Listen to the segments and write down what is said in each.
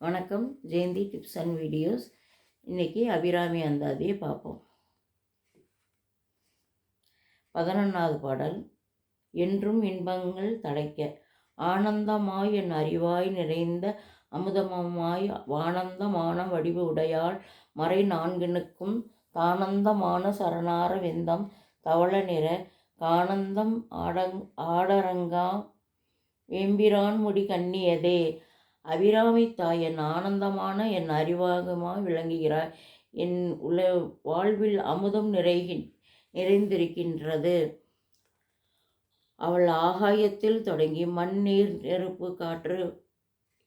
வணக்கம். Jayanthi tips and videos. இன்றைக்கி அபிராமி அந்தாதியை பார்ப்போம். பதினொன்றாவது பாடல். என்றும் இன்பங்கள் தடைக்க ஆனந்தமாய் என் அறிவாய் நிறைந்த அமுதமமாய் வானந்தமான வடிவு உடையாள் மறை நான்கினுக்கும் தானந்தமான சரணார வெந்தம் தவள நிற கானந்தம் ஆடங் ஆடரங்கா வேம்பிரான் முடி கண்ணியதே. அபிராமி தாய் என் ஆனந்தமான என் அறிவாகமாக விளங்குகிறாய். என் உல வாழ்வில் அமுதம் நிறைகி நிறைந்திருக்கின்றது. அவள் ஆகாயத்தில் தொடங்கி மண் நீர் நெருப்பு காற்று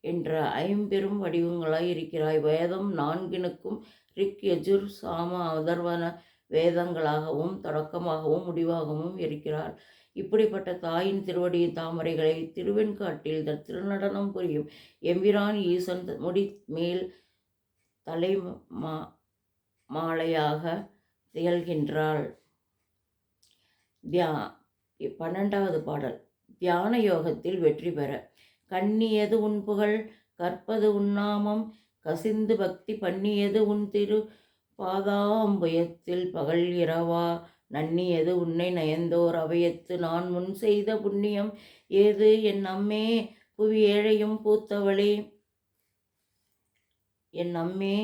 என்ற ஐம்பெரும் வடிவங்களாய் இருக்கிறாய். வேதம் நான்கினுக்கும் ரிக் எஜுர் சாம அதர்வன வேதங்களாகவும் தொடக்கமாகவும் முடிவாகவும் இருக்கிறாள். இப்படிப்பட்ட தாயின் திருவடியின் தாமரைகளை திருவெண்காட்டில் திருநடனம் புரியும் எம்பிரான் ஈசன் முடி மேல் தலை மா மாலையாக திகழ்கின்றாள். தியா பன்னெண்டாவது பாடல். தியான யோகத்தில் வெற்றி பெற. கண்ணியது உன் புகழ் கற்பது உன்னாமம் கசிந்து பக்தி பண்ணியது உன் திரு பாதாம்புயத்தில் பகல் இரவா நன்னியது உன்னை நயந்தோர் அவையத்து? நான் முன் செய்த புண்ணியம் ஏது? என் அம்மே புவி ஏழையும் பூத்தவளே. என் அம்மே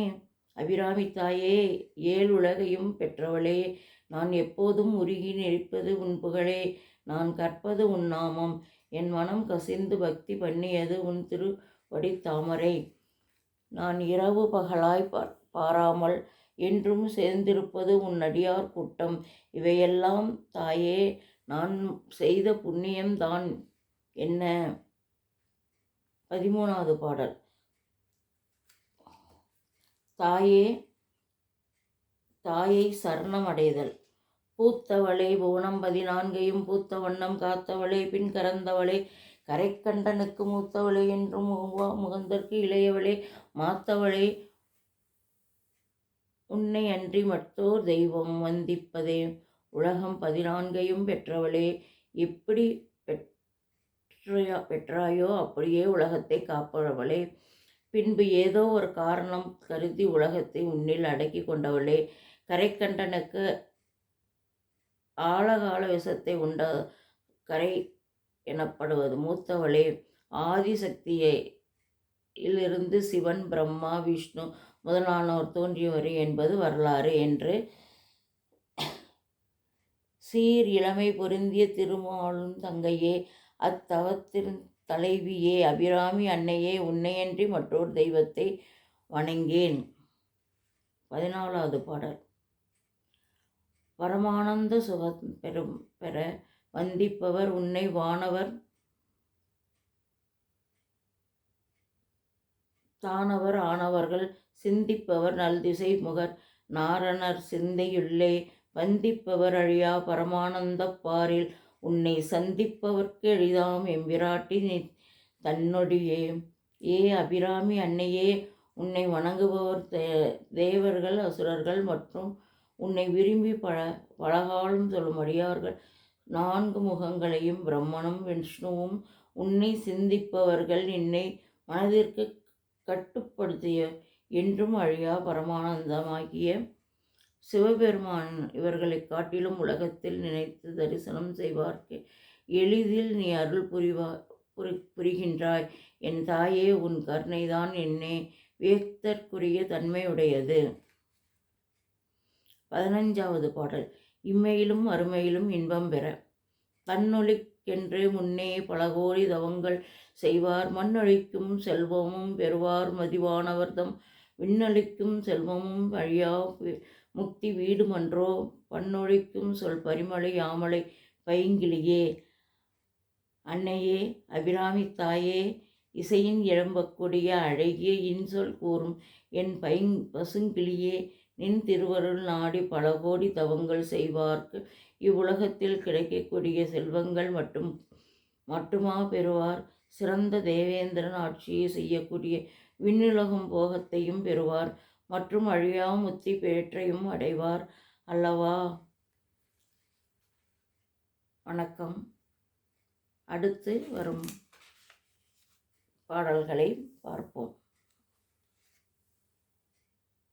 அபிராமி தாயே ஏழு உலகையும் பெற்றவளே. நான் எப்போதும் உருகி நெறிப்பது உன் புகழே. நான் கற்பது உன் நாமம். என் மனம் கசிந்து பக்தி பண்ணியது உன் திருவடி தாமரை நான் இரவு பகலாய் பாராமல் என்றும் சேர்ந்திருப்பது உன் அடியார் கூட்டம். இவையெல்லாம் தாயே நான் செய்த புண்ணியம்தான் என்ன? பதிமூணாவது பாடல். தாயே தாயை சரணம் அடைதல் பூத்தவளே புவனம் பதினான்கையும் பூத்த வண்ணம் காத்தவளே பின் கறந்தவளே கரைக்கண்டனுக்கு மூத்தவளே என்றும் முகந்தற்கு இளையவளே மாத்தவளே உன்னை அன்றி மற்றோர் தெய்வம் வந்திப்பதே. உலகம் பதினான்கையும் பெற்றவளே எப்படி பெற்றையா பெற்றாயோ? அப்படியே உலகத்தை காப்பவளே. பின்பு ஏதோ ஒரு காரணம் கருதி உலகத்தை உன்னில் அடக்கி கொண்டவளே. கரைக்கண்டனுக்கு ஆழகால விஷத்தை உண்ட கரை எனப்படுவது மூத்தவளே. ஆதிசக்தியை இலிருந்து சிவன் பிரம்மா விஷ்ணு முதலானோர் தோன்றியவர் என்பது வரலாறு என்று சீர் இளமை பொருந்திய திருமாலும் தங்கையே அத்தவத்தின் தலைவியே அபிராமி அன்னையே உன்னையன்றி மற்றொரு தெய்வத்தை வணங்கேன் பதினாலாவது பாடல். பரமானந்த சுகம் பெறும் பெற வந்திப்பவர் உன்னை வானவர் தானவர் ஆனவர்கள் சிந்திப்பவர் நல்திசை முகர். நாரணர் சிந்தையுள்ளே வந்திப்பவர் அழியா பரமானந்த பாரில். உன்னை சந்திப்பவர்க்கு எளிதாம் எம்பிராட்டி தன்னொடியே. ஏ அபிராமி அன்னையே உன்னை வணங்குபவர் தேவர்கள் அசுரர்கள் மற்றும் உன்னை விரும்பி பழ பழகாலும் சொல்லும் அடியார்கள். நான்கு முகங்களையும் பிரம்மனும் விஷ்ணுவும் உன்னை சிந்திப்பவர்கள். என்னை மனதிற்கு கட்டுப்படுத்திய என்றும் அழியா பரமானந்தமாகிய சிவபெருமான் இவர்களை காட்டிலும் உலகத்தில் நினைத்து தரிசனம் செய்வார்க்கு. எளிதில் நீ அருள் புரிவா புரி புரிகின்றாய். என் தாயே உன் கருணைதான் என்னே. வியக்தற்குரிய தன்மையுடையது. பதினஞ்சாவது பாடல். இம்மையிலும் அருமையிலும் இன்பம் பெற. என்று முன்னே பலகோடி தவங்கள் செய்வார். மண்ணொழிக்கும் செல்வமும் பெறுவார். மதிவானவர்தம் விண்ணொழிக்கும் செல்வமும் வழியா முக்தி வீடுமன்றோ பண்ணொழிக்கும் சொல் பரிமலை யாமலை பைங்கிளியே. அன்னையே அபிராமி தாயே இசையின் இழம்பக்கூடிய அழகிய இன்சொல் கூறும் என் பைங் பசுங்கிளியே நின் திருவருள் நாடி பல கோடி தவங்கள் செய்வார்க்கு இவ்வுலகத்தில் கிடைக்கக்கூடிய செல்வங்கள் மட்டும் மட்டுமா பெறுவார்? சிறந்த தேவேந்திரன் ஆட்சியை செய்யக்கூடிய விண்ணுலகம் போகத்தையும் பெறுவார். மற்றும் அழியா முத்தி பேற்றையும் அடைவார். அல்லவா? வணக்கம். அடுத்து வரும் பாடல்களை பார்ப்போம்.